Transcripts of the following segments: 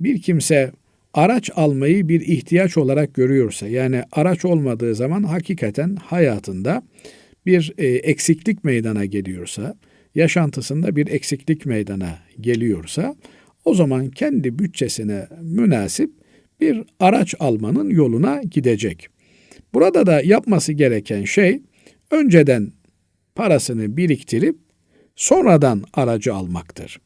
bir kimse araç almayı bir ihtiyaç olarak görüyorsa yani araç olmadığı zaman hakikaten hayatında bir e, eksiklik meydana geliyorsa, yaşantısında bir eksiklik meydana geliyorsa o zaman kendi bütçesine münasip bir araç almanın yoluna gidecek. Burada da yapması gereken şey önceden parasını biriktirip sonradan aracı almaktır.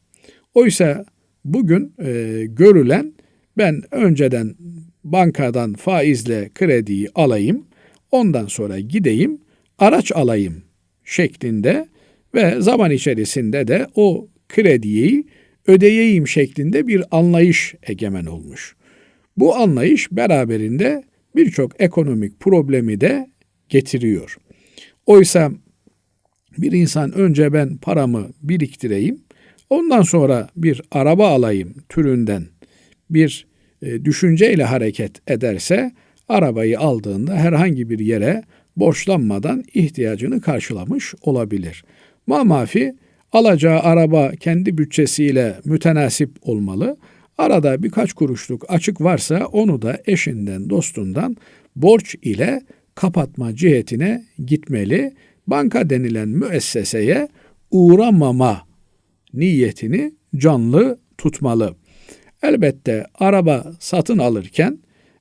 Oysa bugün e, görülen ben önceden bankadan faizle krediyi alayım, ondan sonra gideyim, araç alayım şeklinde ve zaman içerisinde de o krediyi ödeyeyim şeklinde bir anlayış egemen olmuş. Bu anlayış beraberinde birçok ekonomik problemi de getiriyor. Oysa bir insan önce ben paramı biriktireyim, ondan sonra bir araba alayım türünden bir e, düşünceyle hareket ederse arabayı aldığında herhangi bir yere borçlanmadan ihtiyacını karşılamış olabilir. Mamafi alacağı araba kendi bütçesiyle mütenasip olmalı. Arada birkaç kuruşluk açık varsa onu da eşinden, dostundan borç ile kapatma cihetine gitmeli. Banka denilen müesseseye uğramama niyetini canlı tutmalı. Elbette araba satın alırken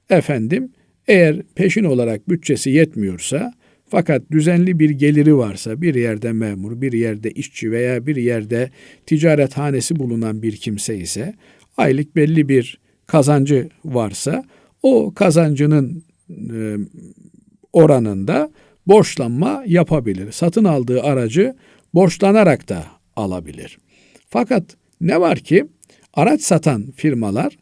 efendim eğer peşin olarak bütçesi yetmiyorsa fakat düzenli bir geliri varsa bir yerde memur, bir yerde işçi veya bir yerde ticarethanesi bulunan bir kimse ise aylık belli bir kazancı varsa o kazancının e, oranında borçlanma yapabilir. Satın aldığı aracı borçlanarak da alabilir. Fakat ne var ki araç satan firmalar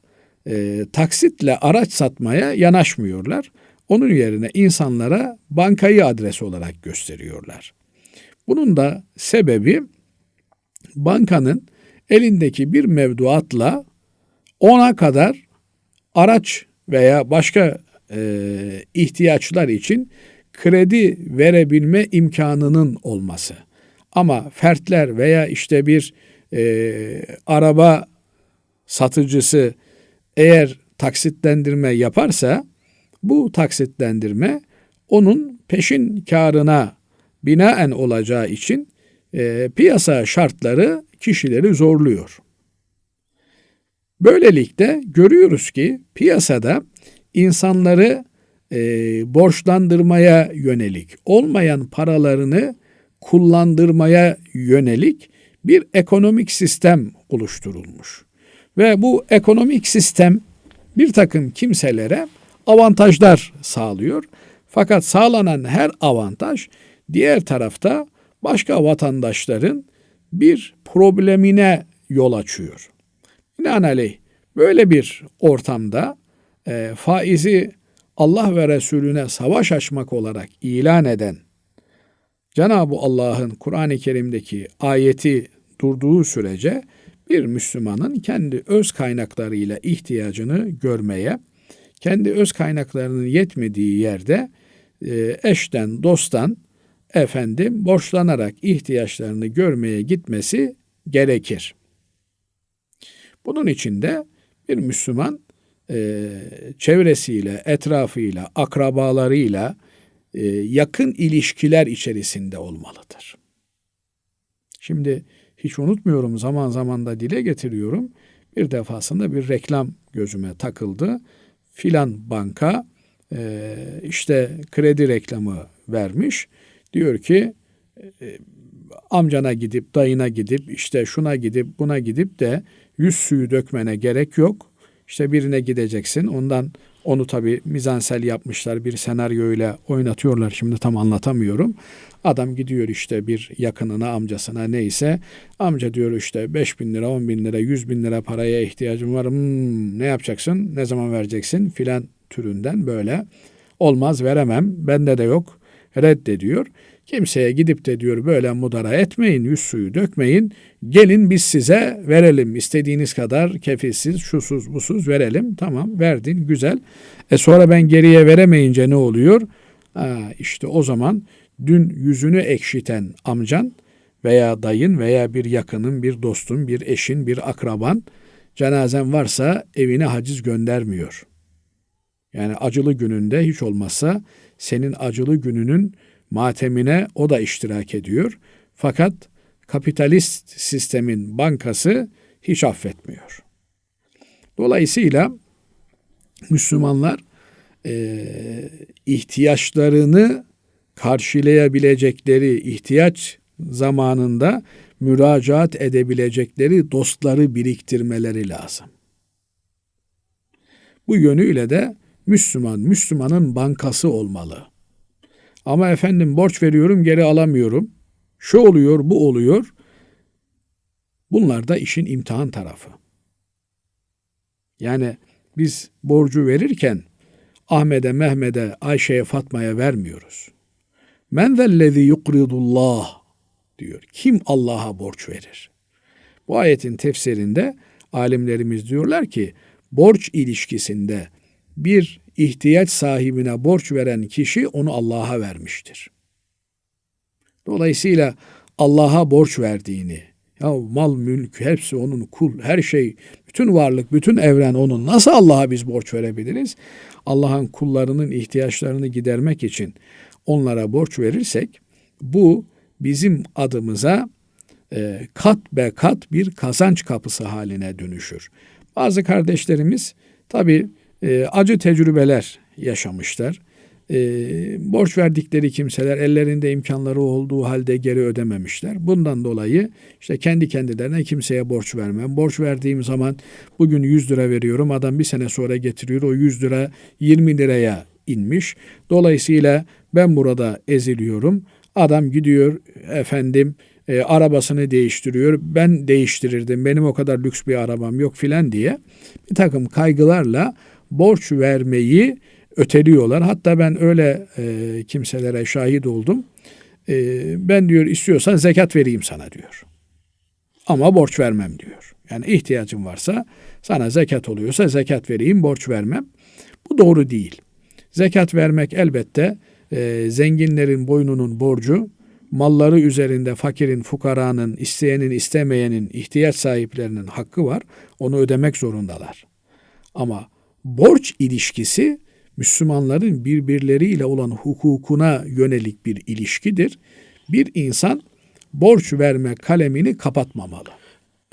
e, taksitle araç satmaya yanaşmıyorlar. Onun yerine insanlara bankayı adres olarak gösteriyorlar. Bunun da sebebi bankanın elindeki bir mevduatla ona kadar araç veya başka e, ihtiyaçlar için kredi verebilme imkanının olması. Ama fertler veya işte bir e, araba satıcısı eğer taksitlendirme yaparsa bu taksitlendirme onun peşin karına binaen olacağı için e, piyasa şartları kişileri zorluyor. Böylelikle görüyoruz ki piyasada insanları e, borçlandırmaya yönelik, olmayan paralarını kullandırmaya yönelik bir ekonomik sistem oluşturulmuş. Ve bu ekonomik sistem bir takım kimselere avantajlar sağlıyor. Fakat sağlanan her avantaj diğer tarafta başka vatandaşların bir problemine yol açıyor. Binaenaleyh böyle bir ortamda e, faizi Allah ve Resulüne savaş açmak olarak ilan eden Cenab-ı Allah'ın Kur'an-ı Kerim'deki ayeti durduğu sürece bir Müslümanın kendi öz kaynaklarıyla ihtiyacını görmeye, kendi öz kaynaklarının yetmediği yerde e, eşten, dosttan, efendim borçlanarak ihtiyaçlarını görmeye gitmesi gerekir. Bunun için de bir Müslüman e, çevresiyle, etrafıyla, akrabalarıyla yakın ilişkiler içerisinde olmalıdır. Şimdi hiç unutmuyorum zaman zaman da dile getiriyorum. Bir defasında bir reklam gözüme takıldı. Filan banka e, işte kredi reklamı vermiş. Diyor ki e, amcana gidip dayına gidip işte şuna gidip buna gidip de yüz suyu dökmene gerek yok. İşte birine gideceksin ondan onu tabi mizansel yapmışlar bir senaryoyla oynatıyorlar. Şimdi tam anlatamıyorum. Adam gidiyor işte bir yakınına amcasına neyse. Amca diyor işte 5 bin lira 10 bin lira 100 bin lira paraya ihtiyacım var. Hmm, ne yapacaksın? Ne zaman vereceksin? filan türünden böyle. Olmaz veremem. Bende de yok. Reddediyor. Kimseye gidip de diyor böyle mudara etmeyin, yüz suyu dökmeyin. Gelin biz size verelim. istediğiniz kadar kefilsiz, şusuz, busuz verelim. Tamam verdin güzel. E sonra ben geriye veremeyince ne oluyor? Ha, işte o zaman dün yüzünü ekşiten amcan veya dayın veya bir yakının, bir dostun, bir eşin, bir akraban cenazen varsa evine haciz göndermiyor. Yani acılı gününde hiç olmazsa senin acılı gününün matemine o da iştirak ediyor. Fakat kapitalist sistemin bankası hiç affetmiyor. Dolayısıyla Müslümanlar e, ihtiyaçlarını karşılayabilecekleri ihtiyaç zamanında müracaat edebilecekleri dostları biriktirmeleri lazım. Bu yönüyle de Müslüman, Müslümanın bankası olmalı. Ama efendim borç veriyorum geri alamıyorum. Şu oluyor, bu oluyor. Bunlar da işin imtihan tarafı. Yani biz borcu verirken Ahmet'e, Mehmet'e, Ayşe'ye, Fatma'ya vermiyoruz. Men zellezî yukridullah diyor. Kim Allah'a borç verir? Bu ayetin tefsirinde alimlerimiz diyorlar ki borç ilişkisinde bir ihtiyaç sahibine borç veren kişi onu Allah'a vermiştir. Dolayısıyla Allah'a borç verdiğini, ya mal, mülk, hepsi onun kul, her şey, bütün varlık, bütün evren onun. Nasıl Allah'a biz borç verebiliriz? Allah'ın kullarının ihtiyaçlarını gidermek için onlara borç verirsek, bu bizim adımıza e, kat be kat bir kazanç kapısı haline dönüşür. Bazı kardeşlerimiz tabi e, acı tecrübeler yaşamışlar. E, borç verdikleri kimseler ellerinde imkanları olduğu halde geri ödememişler. Bundan dolayı işte kendi kendilerine kimseye borç vermem. Borç verdiğim zaman bugün 100 lira veriyorum. Adam bir sene sonra getiriyor. O 100 lira 20 liraya inmiş. Dolayısıyla ben burada eziliyorum. Adam gidiyor efendim e, arabasını değiştiriyor. Ben değiştirirdim. Benim o kadar lüks bir arabam yok filan diye bir takım kaygılarla borç vermeyi öteliyorlar. Hatta ben öyle e, kimselere şahit oldum. E, ben diyor istiyorsan zekat vereyim sana diyor. Ama borç vermem diyor. Yani ihtiyacın varsa sana zekat oluyorsa zekat vereyim, borç vermem. Bu doğru değil. Zekat vermek elbette e, zenginlerin boynunun borcu, malları üzerinde fakirin, fukaranın, isteyenin, istemeyenin, ihtiyaç sahiplerinin hakkı var. Onu ödemek zorundalar. Ama borç ilişkisi Müslümanların birbirleriyle olan hukukuna yönelik bir ilişkidir. Bir insan borç verme kalemini kapatmamalı.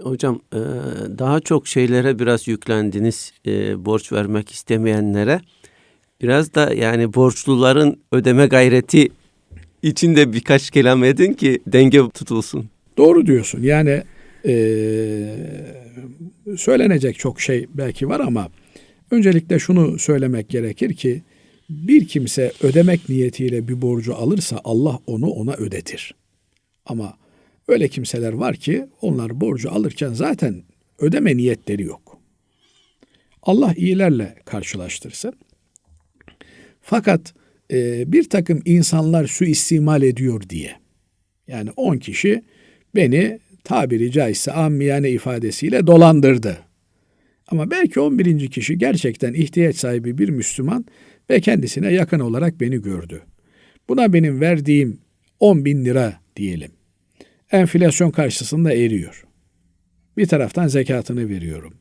Hocam e, daha çok şeylere biraz yüklendiniz e, borç vermek istemeyenlere. Biraz da yani borçluların ödeme gayreti içinde birkaç kelam edin ki denge tutulsun. Doğru diyorsun. Yani e, söylenecek çok şey belki var ama öncelikle şunu söylemek gerekir ki bir kimse ödemek niyetiyle bir borcu alırsa Allah onu ona ödetir. Ama öyle kimseler var ki onlar borcu alırken zaten ödeme niyetleri yok. Allah iyilerle karşılaştırsın. Fakat e, bir takım insanlar suistimal ediyor diye. Yani on kişi beni tabiri caizse ammiyane ifadesiyle dolandırdı. Ama belki on birinci kişi gerçekten ihtiyaç sahibi bir Müslüman ve kendisine yakın olarak beni gördü. Buna benim verdiğim on bin lira diyelim. Enflasyon karşısında eriyor. Bir taraftan zekatını veriyorum.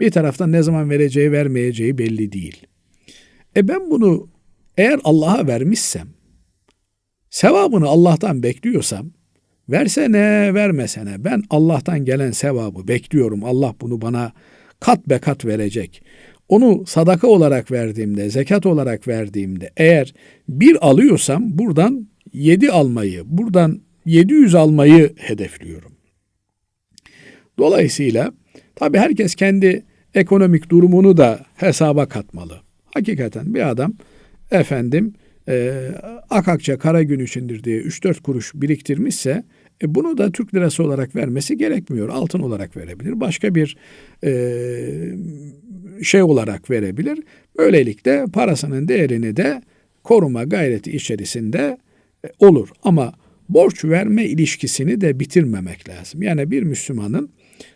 Bir taraftan ne zaman vereceği vermeyeceği belli değil. E ben bunu eğer Allah'a vermişsem, sevabını Allah'tan bekliyorsam, versene vermesene ben Allah'tan gelen sevabı bekliyorum. Allah bunu bana kat be kat verecek. Onu sadaka olarak verdiğimde, zekat olarak verdiğimde eğer bir alıyorsam buradan yedi almayı, buradan yedi yüz almayı hedefliyorum. Dolayısıyla tabi herkes kendi ekonomik durumunu da hesaba katmalı. Hakikaten bir adam efendim e, Akakça kara gün içindir diye 3-4 kuruş biriktirmişse e, bunu da Türk lirası olarak vermesi gerekmiyor. Altın olarak verebilir. Başka bir e, şey olarak verebilir. Böylelikle parasının değerini de koruma gayreti içerisinde e, olur. Ama borç verme ilişkisini de bitirmemek lazım. Yani bir Müslümanın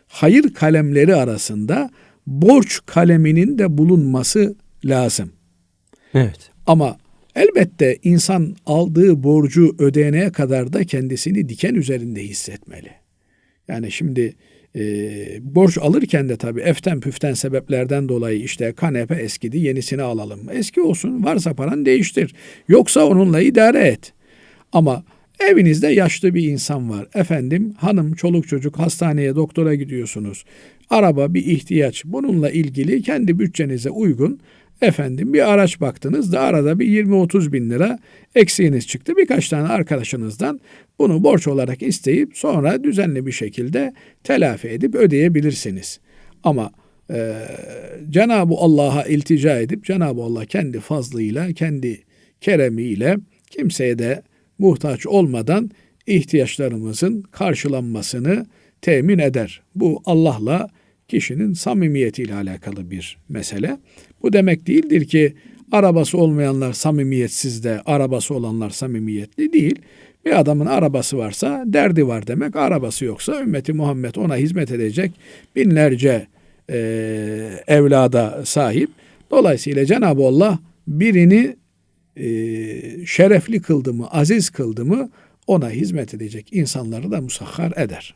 hayır kalemleri arasında borç kaleminin de bulunması lazım. Evet. Ama elbette insan aldığı borcu ödeyene kadar da kendisini diken üzerinde hissetmeli. Yani şimdi e, borç alırken de tabii eften püften sebeplerden dolayı işte kanepe eskidi yenisini alalım. Eski olsun varsa paran değiştir. Yoksa onunla idare et. Ama evinizde yaşlı bir insan var. Efendim hanım, çoluk çocuk hastaneye doktora gidiyorsunuz. Araba bir ihtiyaç. Bununla ilgili kendi bütçenize uygun efendim bir araç baktınız da arada bir 20-30 bin lira eksiğiniz çıktı. Birkaç tane arkadaşınızdan bunu borç olarak isteyip sonra düzenli bir şekilde telafi edip ödeyebilirsiniz. Ama e, Cenab-ı Allah'a iltica edip Cenab-ı Allah kendi fazlıyla, kendi keremiyle kimseye de muhtaç olmadan ihtiyaçlarımızın karşılanmasını temin eder. Bu Allah'la kişinin samimiyetiyle alakalı bir mesele. Bu demek değildir ki arabası olmayanlar samimiyetsiz de arabası olanlar samimiyetli değil. Bir adamın arabası varsa derdi var demek. Arabası yoksa ümmeti Muhammed ona hizmet edecek binlerce e, evlada sahip. Dolayısıyla Cenab-ı Allah birini e, şerefli kıldı mı, aziz kıldı mı ona hizmet edecek insanları da musahhar eder.